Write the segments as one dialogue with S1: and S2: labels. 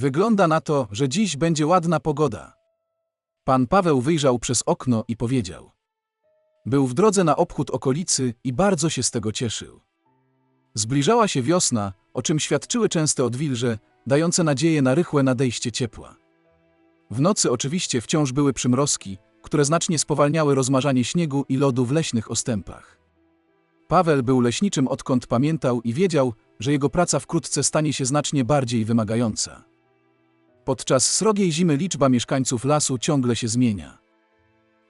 S1: Wygląda na to, że dziś będzie ładna pogoda. Pan Paweł wyjrzał przez okno i powiedział. Był w drodze na obchód okolicy i bardzo się z tego cieszył. Zbliżała się wiosna, o czym świadczyły częste odwilże, dające nadzieję na rychłe nadejście ciepła. W nocy oczywiście wciąż były przymrozki, które znacznie spowalniały rozmarzanie śniegu i lodu w leśnych ostępach. Paweł był leśniczym odkąd pamiętał i wiedział, że jego praca wkrótce stanie się znacznie bardziej wymagająca. Podczas srogiej zimy liczba mieszkańców lasu ciągle się zmienia.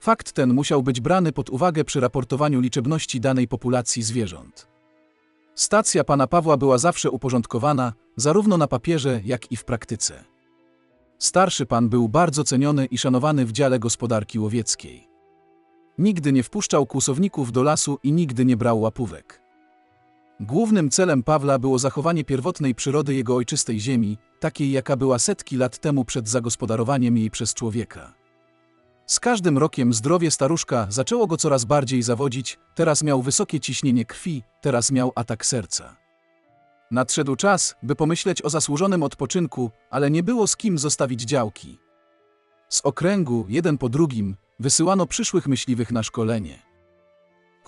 S1: Fakt ten musiał być brany pod uwagę przy raportowaniu liczebności danej populacji zwierząt. Stacja pana Pawła była zawsze uporządkowana, zarówno na papierze, jak i w praktyce. Starszy pan był bardzo ceniony i szanowany w dziale gospodarki łowieckiej. Nigdy nie wpuszczał kłusowników do lasu i nigdy nie brał łapówek. Głównym celem Pawła było zachowanie pierwotnej przyrody jego ojczystej ziemi, takiej jaka była setki lat temu przed zagospodarowaniem jej przez człowieka. Z każdym rokiem zdrowie staruszka zaczęło go coraz bardziej zawodzić, teraz miał wysokie ciśnienie krwi, teraz miał atak serca. Nadszedł czas, by pomyśleć o zasłużonym odpoczynku, ale nie było z kim zostawić działki. Z okręgu, jeden po drugim, wysyłano przyszłych myśliwych na szkolenie.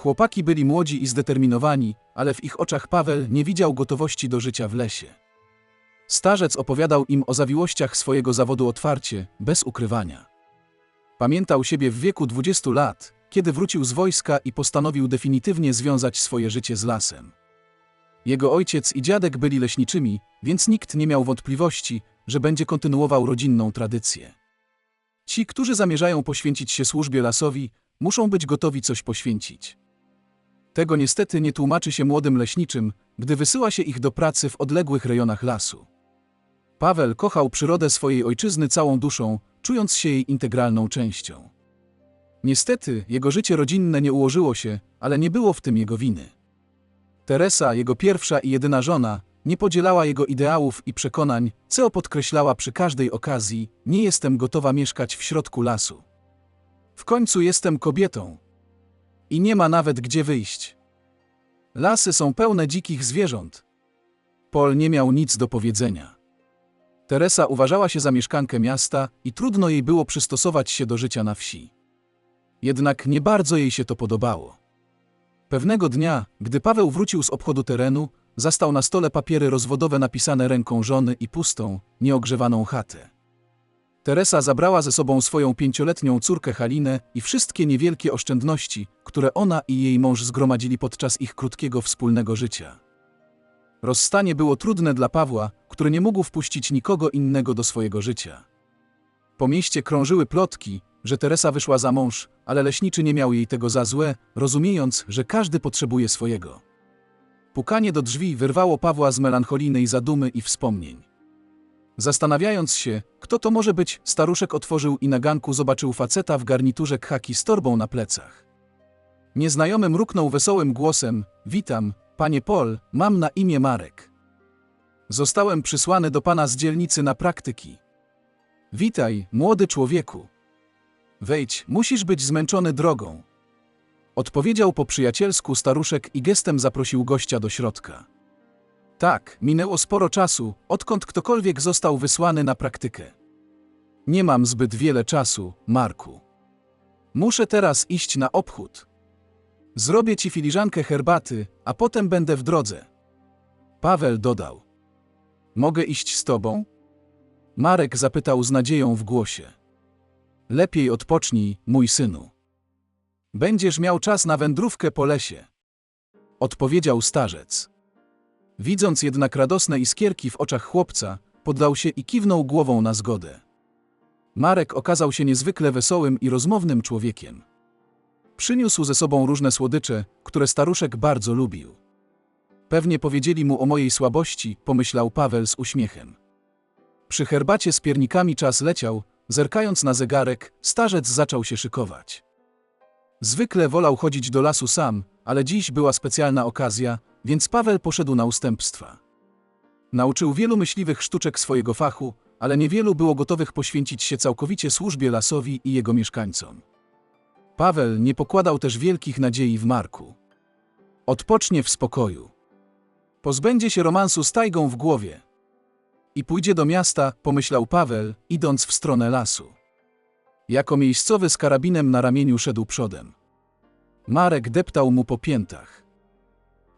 S1: Chłopaki byli młodzi i zdeterminowani, ale w ich oczach Paweł nie widział gotowości do życia w lesie. Starzec opowiadał im o zawiłościach swojego zawodu otwarcie, bez ukrywania. Pamiętał siebie w wieku 20 lat, kiedy wrócił z wojska i postanowił definitywnie związać swoje życie z lasem. Jego ojciec i dziadek byli leśniczymi, więc nikt nie miał wątpliwości, że będzie kontynuował rodzinną tradycję. Ci, którzy zamierzają poświęcić się służbie lasowi, muszą być gotowi coś poświęcić. Tego niestety nie tłumaczy się młodym leśniczym, gdy wysyła się ich do pracy w odległych rejonach lasu. Paweł kochał przyrodę swojej ojczyzny całą duszą, czując się jej integralną częścią. Niestety, jego życie rodzinne nie ułożyło się, ale nie było w tym jego winy. Teresa, jego pierwsza i jedyna żona, nie podzielała jego ideałów i przekonań, co podkreślała przy każdej okazji: Nie jestem gotowa mieszkać w środku lasu. W końcu jestem kobietą. I nie ma nawet gdzie wyjść. Lasy są pełne dzikich zwierząt. Paul nie miał nic do powiedzenia. Teresa uważała się za mieszkankę miasta i trudno jej było przystosować się do życia na wsi. Jednak nie bardzo jej się to podobało. Pewnego dnia, gdy Paweł wrócił z obchodu terenu, zastał na stole papiery rozwodowe napisane ręką żony i pustą, nieogrzewaną chatę. Teresa zabrała ze sobą swoją pięcioletnią córkę Halinę i wszystkie niewielkie oszczędności, które ona i jej mąż zgromadzili podczas ich krótkiego wspólnego życia. Rozstanie było trudne dla Pawła, który nie mógł wpuścić nikogo innego do swojego życia. Po mieście krążyły plotki, że Teresa wyszła za mąż, ale leśniczy nie miał jej tego za złe, rozumiejąc, że każdy potrzebuje swojego. Pukanie do drzwi wyrwało Pawła z melancholijnej zadumy i wspomnień. Zastanawiając się, kto to może być, staruszek otworzył i na ganku zobaczył faceta w garniturze khaki z torbą na plecach. Nieznajomy mruknął wesołym głosem: Witam, panie Pol, mam na imię Marek. Zostałem przysłany do pana z dzielnicy na praktyki. Witaj, młody człowieku. Wejdź, musisz być zmęczony drogą. Odpowiedział po przyjacielsku staruszek i gestem zaprosił gościa do środka. Tak, minęło sporo czasu, odkąd ktokolwiek został wysłany na praktykę. Nie mam zbyt wiele czasu, Marku. Muszę teraz iść na obchód. Zrobię ci filiżankę herbaty, a potem będę w drodze. Paweł dodał. Mogę iść z tobą? Marek zapytał z nadzieją w głosie. Lepiej odpocznij, mój synu. Będziesz miał czas na wędrówkę po lesie. Odpowiedział starzec. Widząc jednak radosne iskierki w oczach chłopca, poddał się i kiwnął głową na zgodę. Marek okazał się niezwykle wesołym i rozmownym człowiekiem. Przyniósł ze sobą różne słodycze, które staruszek bardzo lubił. Pewnie powiedzieli mu o mojej słabości, pomyślał Paweł z uśmiechem. Przy herbacie z piernikami czas leciał, zerkając na zegarek, starzec zaczął się szykować. Zwykle wolał chodzić do lasu sam, ale dziś była specjalna okazja, więc Paweł poszedł na ustępstwa. Nauczył wielu myśliwych sztuczek swojego fachu, ale niewielu było gotowych poświęcić się całkowicie służbie lasowi i jego mieszkańcom. Paweł nie pokładał też wielkich nadziei w Marku. Odpocznie w spokoju. Pozbędzie się romansu z tajgą w głowie. I pójdzie do miasta, pomyślał Paweł, idąc w stronę lasu. Jako miejscowy z karabinem na ramieniu szedł przodem. Marek deptał mu po piętach.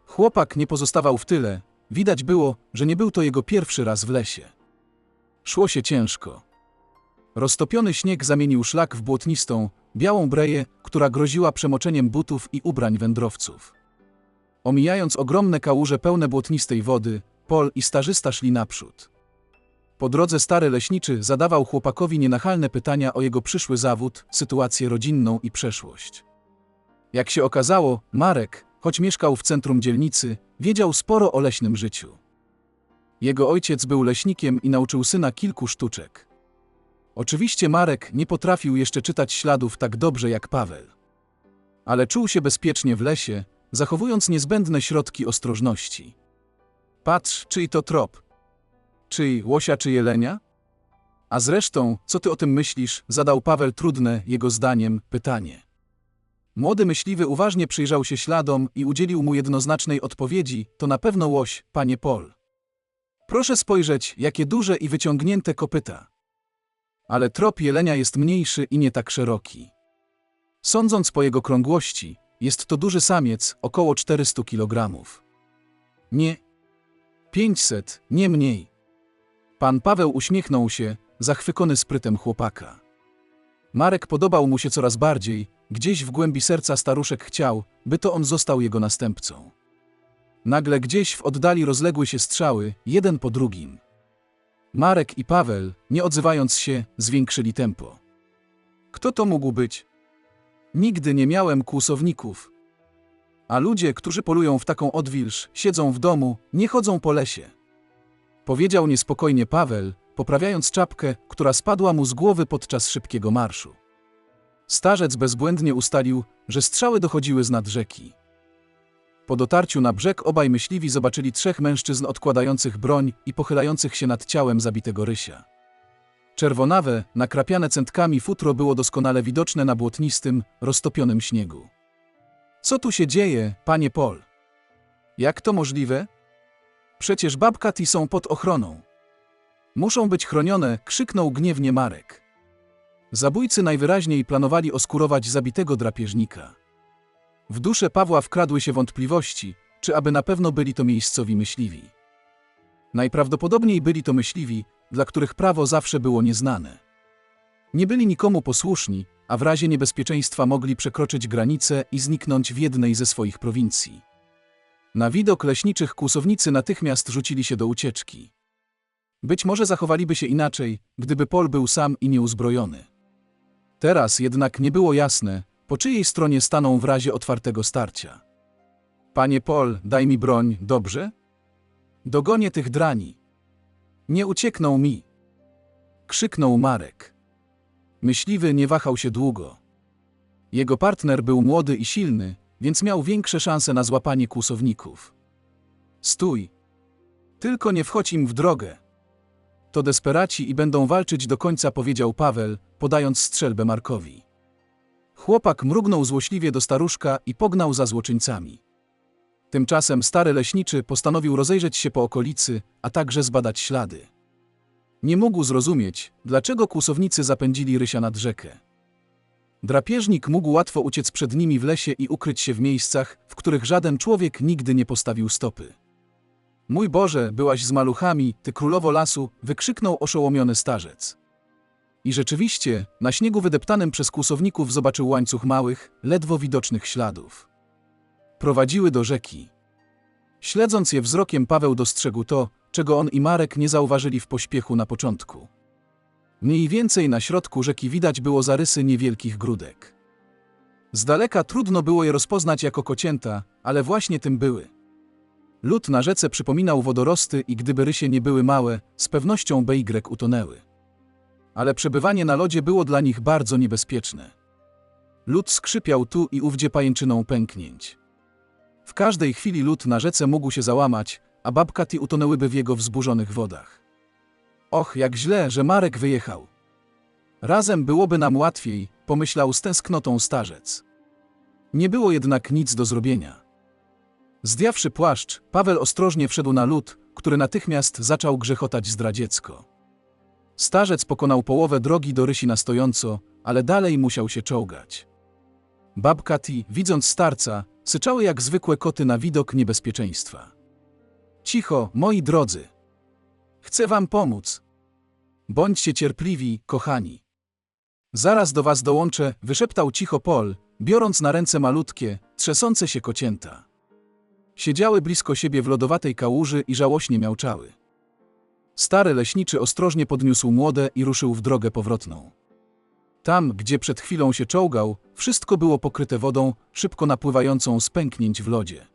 S1: Chłopak nie pozostawał w tyle, widać było, że nie był to jego pierwszy raz w lesie. Szło się ciężko. Roztopiony śnieg zamienił szlak w błotnistą, białą breję, która groziła przemoczeniem butów i ubrań wędrowców. Omijając ogromne kałuże pełne błotnistej wody, Pol i starzysta szli naprzód. Po drodze stary leśniczy zadawał chłopakowi nienachalne pytania o jego przyszły zawód, sytuację rodzinną i przeszłość. Jak się okazało, Marek, choć mieszkał w centrum dzielnicy, wiedział sporo o leśnym życiu. Jego ojciec był leśnikiem i nauczył syna kilku sztuczek. Oczywiście Marek nie potrafił jeszcze czytać śladów tak dobrze jak Paweł. Ale czuł się bezpiecznie w lesie, zachowując niezbędne środki ostrożności. Patrz, czyj to trop. Czyj, łosia czy jelenia? A zresztą, co ty o tym myślisz? Zadał Paweł trudne, jego zdaniem, pytanie. Młody myśliwy uważnie przyjrzał się śladom i udzielił mu jednoznacznej odpowiedzi: To na pewno łoś, panie Pol. Proszę spojrzeć, jakie duże i wyciągnięte kopyta. Ale trop jelenia jest mniejszy i nie tak szeroki. Sądząc po jego krągłości, jest to duży samiec, około 400 kg. Nie 500, nie mniej. Pan Paweł uśmiechnął się, zachwycony sprytem chłopaka. Marek podobał mu się coraz bardziej, gdzieś w głębi serca staruszek chciał, by to on został jego następcą. Nagle gdzieś w oddali rozległy się strzały, jeden po drugim. Marek i Paweł, nie odzywając się, zwiększyli tempo. Kto to mógł być? Nigdy nie miałem kłusowników. A ludzie, którzy polują w taką odwilż, siedzą w domu, nie chodzą po lesie. Powiedział niespokojnie Paweł, poprawiając czapkę, która spadła mu z głowy podczas szybkiego marszu. Starzec bezbłędnie ustalił, że strzały dochodziły z nad rzeki. Po dotarciu na brzeg obaj myśliwi zobaczyli trzech mężczyzn odkładających broń i pochylających się nad ciałem zabitego rysia. Czerwonawe, nakrapiane centkami futro było doskonale widoczne na błotnistym, roztopionym śniegu. Co tu się dzieje, panie Pol? Jak to możliwe? Przecież babka Ti są pod ochroną. Muszą być chronione, krzyknął gniewnie Marek. Zabójcy najwyraźniej planowali oskurować zabitego drapieżnika. W duszę Pawła wkradły się wątpliwości, czy aby na pewno byli to miejscowi myśliwi. Najprawdopodobniej byli to myśliwi, dla których prawo zawsze było nieznane. Nie byli nikomu posłuszni, a w razie niebezpieczeństwa mogli przekroczyć granicę i zniknąć w jednej ze swoich prowincji. Na widok leśniczych kłusownicy natychmiast rzucili się do ucieczki. Być może zachowaliby się inaczej, gdyby Pol był sam i nieuzbrojony. Teraz jednak nie było jasne, po czyjej stronie staną w razie otwartego starcia. Panie Pol, daj mi broń, dobrze? Dogonię tych drani. Nie uciekną mi. Krzyknął Marek. Myśliwy nie wahał się długo. Jego partner był młody i silny, więc miał większe szanse na złapanie kłusowników. Stój! Tylko nie wchodź im w drogę. To desperaci i będą walczyć do końca, powiedział Paweł, podając strzelbę Markowi. Chłopak mrugnął złośliwie do staruszka i pognał za złoczyńcami. Tymczasem stary leśniczy postanowił rozejrzeć się po okolicy, a także zbadać ślady. Nie mógł zrozumieć, dlaczego kłusownicy zapędzili Rysia nad rzekę. Drapieżnik mógł łatwo uciec przed nimi w lesie i ukryć się w miejscach, w których żaden człowiek nigdy nie postawił stopy. Mój Boże, byłaś z maluchami, ty królowo lasu, wykrzyknął oszołomiony starzec. I rzeczywiście, na śniegu wydeptanym przez kłusowników zobaczył łańcuch małych, ledwo widocznych śladów. Prowadziły do rzeki. Śledząc je wzrokiem, Paweł dostrzegł to, czego on i Marek nie zauważyli w pośpiechu na początku. Mniej więcej na środku rzeki widać było zarysy niewielkich grudek. Z daleka trudno było je rozpoznać jako kocięta, ale właśnie tym były. Lód na rzece przypominał wodorosty i gdyby rysie nie były małe, z pewnością BY utonęły. Ale przebywanie na lodzie było dla nich bardzo niebezpieczne. Lód skrzypiał tu i ówdzie pajęczyną pęknięć. W każdej chwili lód na rzece mógł się załamać, a babkaty utonęłyby w jego wzburzonych wodach. Och, jak źle, że Marek wyjechał. Razem byłoby nam łatwiej, pomyślał z tęsknotą starzec. Nie było jednak nic do zrobienia. Zdjawszy płaszcz, Paweł ostrożnie wszedł na lód, który natychmiast zaczął grzechotać zdradziecko. Starzec pokonał połowę drogi do Rysi na stojąco, ale dalej musiał się czołgać. Babka Ti, widząc starca, syczały jak zwykłe koty na widok niebezpieczeństwa. Cicho, moi drodzy. Chcę wam pomóc. Bądźcie cierpliwi, kochani. Zaraz do was dołączę, wyszeptał cicho Pol, biorąc na ręce malutkie, trzęsące się kocięta. Siedziały blisko siebie w lodowatej kałuży i żałośnie miałczały. Stary leśniczy ostrożnie podniósł młode i ruszył w drogę powrotną. Tam, gdzie przed chwilą się czołgał, wszystko było pokryte wodą, szybko napływającą z pęknięć w lodzie.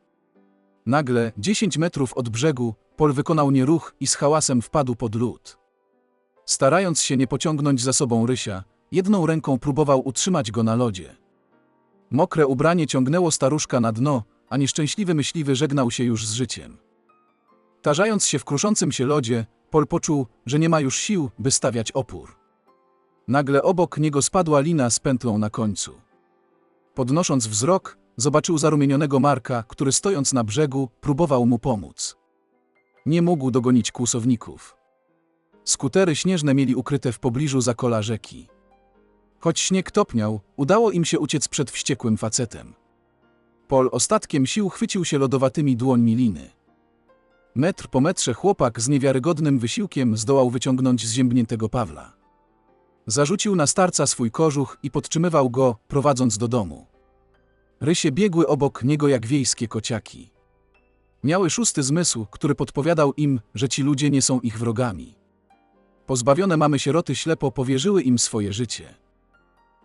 S1: Nagle, dziesięć metrów od brzegu, Pol wykonał nieruch i z hałasem wpadł pod lód. Starając się nie pociągnąć za sobą Rysia, jedną ręką próbował utrzymać go na lodzie. Mokre ubranie ciągnęło staruszka na dno, a nieszczęśliwy myśliwy żegnał się już z życiem. Tarzając się w kruszącym się lodzie, Pol poczuł, że nie ma już sił, by stawiać opór. Nagle obok niego spadła lina z pętlą na końcu. Podnosząc wzrok, zobaczył zarumienionego Marka, który stojąc na brzegu, próbował mu pomóc. Nie mógł dogonić kłusowników. Skutery śnieżne mieli ukryte w pobliżu zakola rzeki. Choć śnieg topniał, udało im się uciec przed wściekłym facetem. Pol ostatkiem sił chwycił się lodowatymi dłońmi liny. Metr po metrze chłopak z niewiarygodnym wysiłkiem zdołał wyciągnąć zziębniętego Pawla. Zarzucił na starca swój kożuch i podtrzymywał go, prowadząc do domu. Rysie biegły obok niego jak wiejskie kociaki. Miały szósty zmysł, który podpowiadał im, że ci ludzie nie są ich wrogami. Pozbawione mamy sieroty ślepo powierzyły im swoje życie.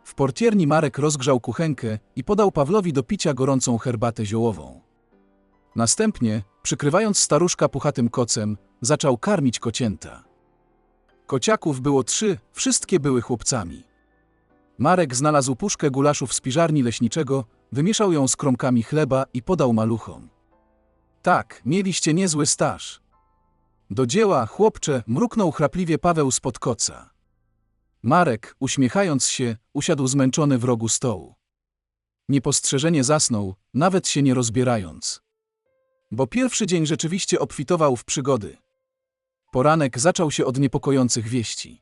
S1: W portierni Marek rozgrzał kuchenkę i podał Pawlowi do picia gorącą herbatę ziołową. Następnie, przykrywając staruszka puchatym kocem, zaczął karmić kocięta. Kociaków było trzy, wszystkie były chłopcami. Marek znalazł puszkę gulaszów z piżarni leśniczego, wymieszał ją z kromkami chleba i podał maluchom. Tak, mieliście niezły staż. Do dzieła, chłopcze, mruknął chrapliwie Paweł spod koca. Marek, uśmiechając się, usiadł zmęczony w rogu stołu. Niepostrzeżenie zasnął, nawet się nie rozbierając. Bo pierwszy dzień rzeczywiście obfitował w przygody. Poranek zaczął się od niepokojących wieści.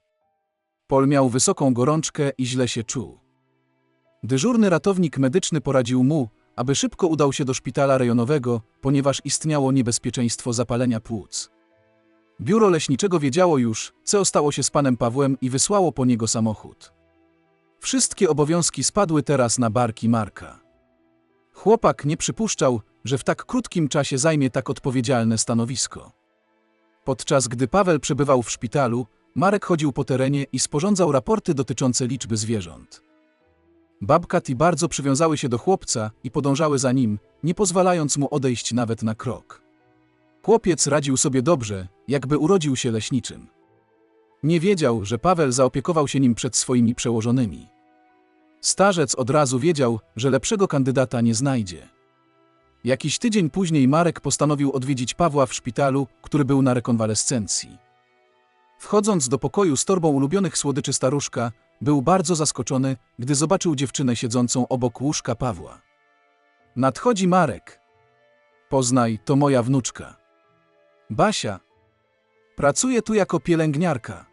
S1: Pol miał wysoką gorączkę i źle się czuł. Dyżurny ratownik medyczny poradził mu, aby szybko udał się do szpitala rejonowego, ponieważ istniało niebezpieczeństwo zapalenia płuc. Biuro leśniczego wiedziało już, co stało się z panem Pawłem i wysłało po niego samochód. Wszystkie obowiązki spadły teraz na barki Marka. Chłopak nie przypuszczał, że w tak krótkim czasie zajmie tak odpowiedzialne stanowisko. Podczas gdy Paweł przebywał w szpitalu, Marek chodził po terenie i sporządzał raporty dotyczące liczby zwierząt. Babka i bardzo przywiązały się do chłopca i podążały za nim, nie pozwalając mu odejść nawet na krok. Chłopiec radził sobie dobrze, jakby urodził się leśniczym. Nie wiedział, że Paweł zaopiekował się nim przed swoimi przełożonymi. Starzec od razu wiedział, że lepszego kandydata nie znajdzie. Jakiś tydzień później Marek postanowił odwiedzić Pawła w szpitalu, który był na rekonwalescencji. Wchodząc do pokoju z torbą ulubionych słodyczy staruszka, był bardzo zaskoczony, gdy zobaczył dziewczynę siedzącą obok łóżka Pawła. Nadchodzi Marek. Poznaj, to moja wnuczka. Basia. Pracuje tu jako pielęgniarka.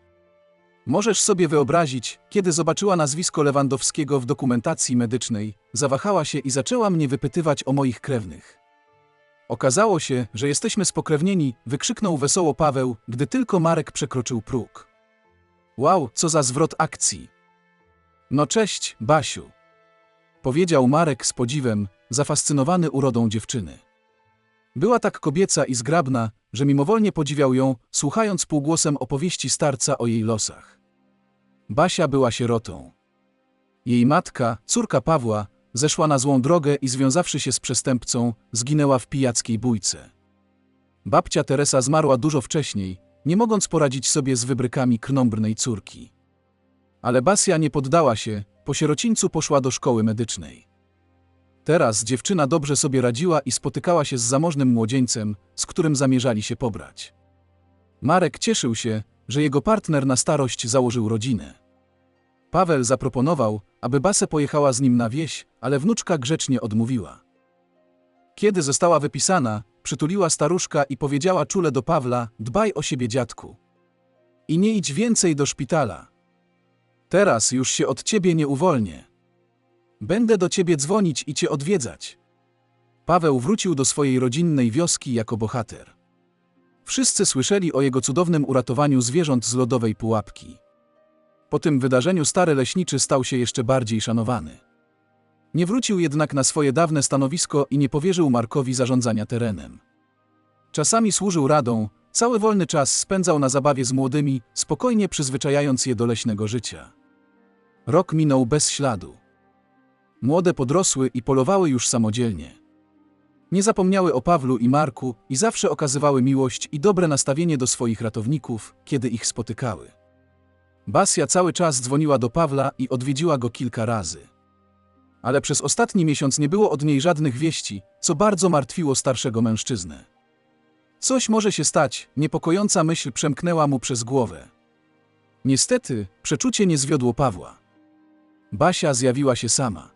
S1: Możesz sobie wyobrazić, kiedy zobaczyła nazwisko Lewandowskiego w dokumentacji medycznej, zawahała się i zaczęła mnie wypytywać o moich krewnych. Okazało się, że jesteśmy spokrewnieni, wykrzyknął wesoło Paweł, gdy tylko Marek przekroczył próg. Wow, co za zwrot akcji. No cześć, Basiu. Powiedział Marek z podziwem, zafascynowany urodą dziewczyny. Była tak kobieca i zgrabna, że mimowolnie podziwiał ją, słuchając półgłosem opowieści starca o jej losach. Basia była sierotą. Jej matka, córka Pawła, zeszła na złą drogę i związawszy się z przestępcą, zginęła w pijackiej bójce. Babcia Teresa zmarła dużo wcześniej, nie mogąc poradzić sobie z wybrykami krnąbrnej córki. Ale Basia nie poddała się, po sierocińcu poszła do szkoły medycznej. Teraz dziewczyna dobrze sobie radziła i spotykała się z zamożnym młodzieńcem, z którym zamierzali się pobrać. Marek cieszył się, że jego partner na starość założył rodzinę. Paweł zaproponował, aby Basę pojechała z nim na wieś, ale wnuczka grzecznie odmówiła. Kiedy została wypisana, przytuliła staruszka i powiedziała czule do Pawla: Dbaj o siebie, dziadku. I nie idź więcej do szpitala. Teraz już się od ciebie nie uwolnię. Będę do ciebie dzwonić i cię odwiedzać. Paweł wrócił do swojej rodzinnej wioski jako bohater. Wszyscy słyszeli o jego cudownym uratowaniu zwierząt z lodowej pułapki. Po tym wydarzeniu stary leśniczy stał się jeszcze bardziej szanowany. Nie wrócił jednak na swoje dawne stanowisko i nie powierzył Markowi zarządzania terenem. Czasami służył radą, cały wolny czas spędzał na zabawie z młodymi, spokojnie przyzwyczajając je do leśnego życia. Rok minął bez śladu. Młode podrosły i polowały już samodzielnie. Nie zapomniały o Pawlu i Marku i zawsze okazywały miłość i dobre nastawienie do swoich ratowników, kiedy ich spotykały. Basia cały czas dzwoniła do Pawla i odwiedziła go kilka razy. Ale przez ostatni miesiąc nie było od niej żadnych wieści, co bardzo martwiło starszego mężczyznę. Coś może się stać, niepokojąca myśl przemknęła mu przez głowę. Niestety, przeczucie nie zwiodło Pawła. Basia zjawiła się sama.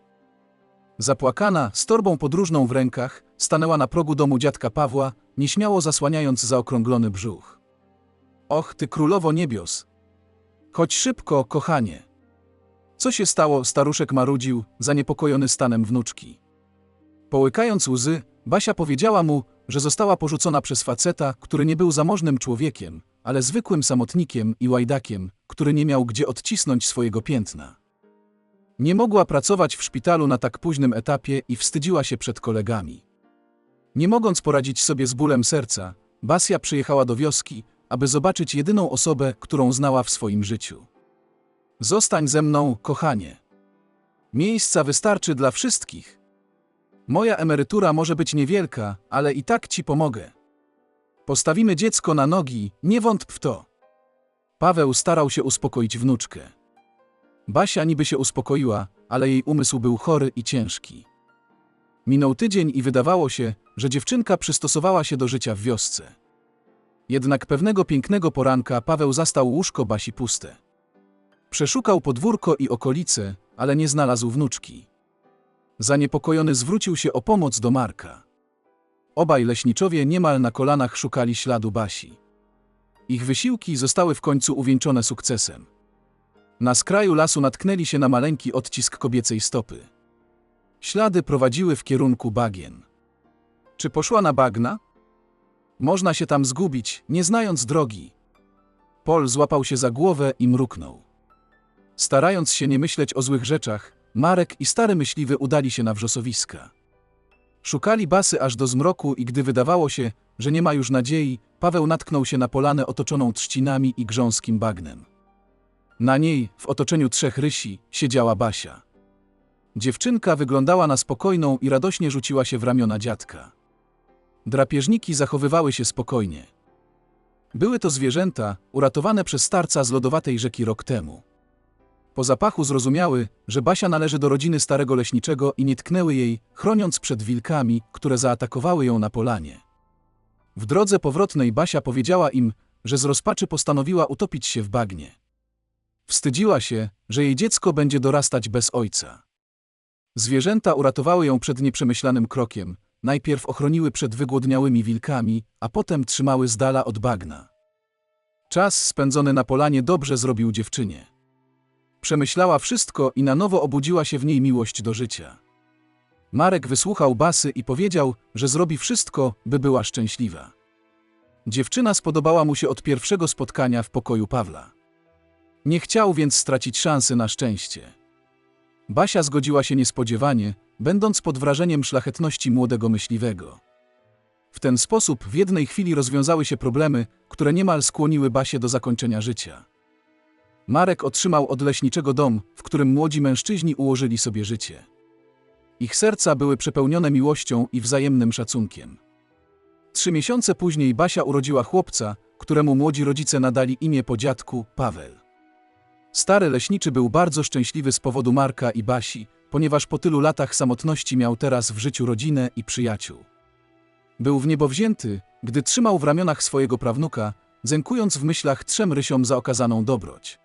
S1: Zapłakana, z torbą podróżną w rękach, stanęła na progu domu dziadka Pawła, nieśmiało zasłaniając zaokrąglony brzuch. Och, ty królowo niebios! Chodź szybko, kochanie! Co się stało, staruszek marudził, zaniepokojony stanem wnuczki. Połykając łzy, Basia powiedziała mu, że została porzucona przez faceta, który nie był zamożnym człowiekiem, ale zwykłym samotnikiem i łajdakiem, który nie miał gdzie odcisnąć swojego piętna. Nie mogła pracować w szpitalu na tak późnym etapie i wstydziła się przed kolegami. Nie mogąc poradzić sobie z bólem serca, Basia przyjechała do wioski, aby zobaczyć jedyną osobę, którą znała w swoim życiu. Zostań ze mną, kochanie. Miejsca wystarczy dla wszystkich. Moja emerytura może być niewielka, ale i tak ci pomogę. Postawimy dziecko na nogi, nie wątp w to. Paweł starał się uspokoić wnuczkę. Basia niby się uspokoiła, ale jej umysł był chory i ciężki. Minął tydzień i wydawało się, że dziewczynka przystosowała się do życia w wiosce. Jednak pewnego pięknego poranka Paweł zastał łóżko Basi puste. Przeszukał podwórko i okolice, ale nie znalazł wnuczki. Zaniepokojony zwrócił się o pomoc do Marka. Obaj leśniczowie niemal na kolanach szukali śladu Basi. Ich wysiłki zostały w końcu uwieńczone sukcesem. Na skraju lasu natknęli się na maleńki odcisk kobiecej stopy. Ślady prowadziły w kierunku bagien. Czy poszła na bagna? Można się tam zgubić, nie znając drogi. Pol złapał się za głowę i mruknął. Starając się nie myśleć o złych rzeczach, Marek i stary myśliwy udali się na wrzosowiska. Szukali basy aż do zmroku i gdy wydawało się, że nie ma już nadziei, Paweł natknął się na polanę otoczoną trzcinami i grząskim bagnem. Na niej, w otoczeniu trzech rysi, siedziała Basia. Dziewczynka wyglądała na spokojną i radośnie rzuciła się w ramiona dziadka. Drapieżniki zachowywały się spokojnie. Były to zwierzęta, uratowane przez starca z lodowatej rzeki rok temu. Po zapachu zrozumiały, że Basia należy do rodziny starego leśniczego i nie tknęły jej, chroniąc przed wilkami, które zaatakowały ją na polanie. W drodze powrotnej Basia powiedziała im, że z rozpaczy postanowiła utopić się w bagnie. Wstydziła się, że jej dziecko będzie dorastać bez ojca. Zwierzęta uratowały ją przed nieprzemyślanym krokiem, najpierw ochroniły przed wygłodniałymi wilkami, a potem trzymały z dala od bagna. Czas spędzony na polanie dobrze zrobił dziewczynie. Przemyślała wszystko i na nowo obudziła się w niej miłość do życia. Marek wysłuchał basy i powiedział, że zrobi wszystko, by była szczęśliwa. Dziewczyna spodobała mu się od pierwszego spotkania w pokoju Pawła. Nie chciał więc stracić szansy na szczęście. Basia zgodziła się niespodziewanie, będąc pod wrażeniem szlachetności młodego myśliwego. W ten sposób w jednej chwili rozwiązały się problemy, które niemal skłoniły Basię do zakończenia życia. Marek otrzymał od leśniczego dom, w którym młodzi mężczyźni ułożyli sobie życie. Ich serca były przepełnione miłością i wzajemnym szacunkiem. Trzy miesiące później Basia urodziła chłopca, któremu młodzi rodzice nadali imię po dziadku Paweł. Stary leśniczy był bardzo szczęśliwy z powodu Marka i Basi, ponieważ po tylu latach samotności miał teraz w życiu rodzinę i przyjaciół. Był w niebo wzięty, gdy trzymał w ramionach swojego prawnuka, zękując w myślach trzem rysiom za okazaną dobroć.